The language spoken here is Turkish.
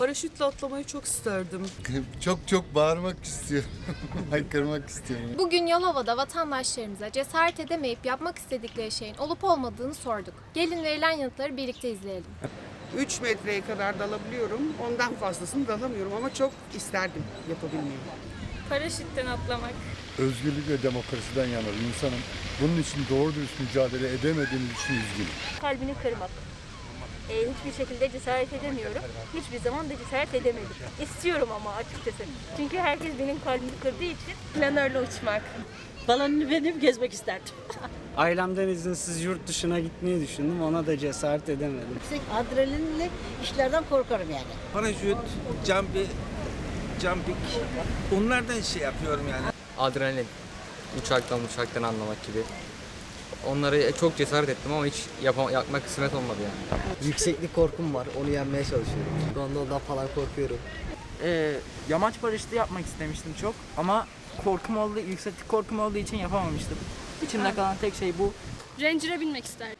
Paraşütle atlamayı çok isterdim. Çok çok bağırmak istiyorum. Haykırmak istiyorum. Bugün Yalova'da vatandaşlarımıza cesaret edemeyip yapmak istedikleri şeyin olup olmadığını sorduk. Gelin verilen yanıtları birlikte izleyelim. 3 metreye kadar dalabiliyorum. Ondan fazlasını dalamıyorum ama çok isterdim yapabilmeyi. Paraşütten atlamak. özgürlük ve demokrasiden yana bir insanım. Bunun için doğru dürüst mücadele edemediğim için üzgünüm. Kalbini kırmak. Ee, hiçbir şekilde cesaret edemiyorum. Hiçbir zaman da cesaret edemedim. İstiyorum ama açıkçası. Çünkü herkes benim kalbimi kırdığı için planörle uçmak. Balonunu benim gezmek isterdim. Ailemden izinsiz yurt dışına gitmeyi düşündüm. Ona da cesaret edemedim. Yüksek adrenalinli işlerden korkarım yani. Paraşüt, jumping, jumping. Onlardan şey yapıyorum yani. adrenalin, uçaktan uçaktan anlamak gibi. Onları çok cesaret ettim ama hiç yapam yapmak kısmet olmadı yani. Yükseklik korkum var. Onu yenmeye çalışıyorum. Gondoldan falan korkuyorum. Ee, yamaç paraşütü yapmak istemiştim çok ama korkum olduğu, yükseklik korkum olduğu için yapamamıştım. İçimde kalan tek şey bu. Ranger'a binmek isterdim.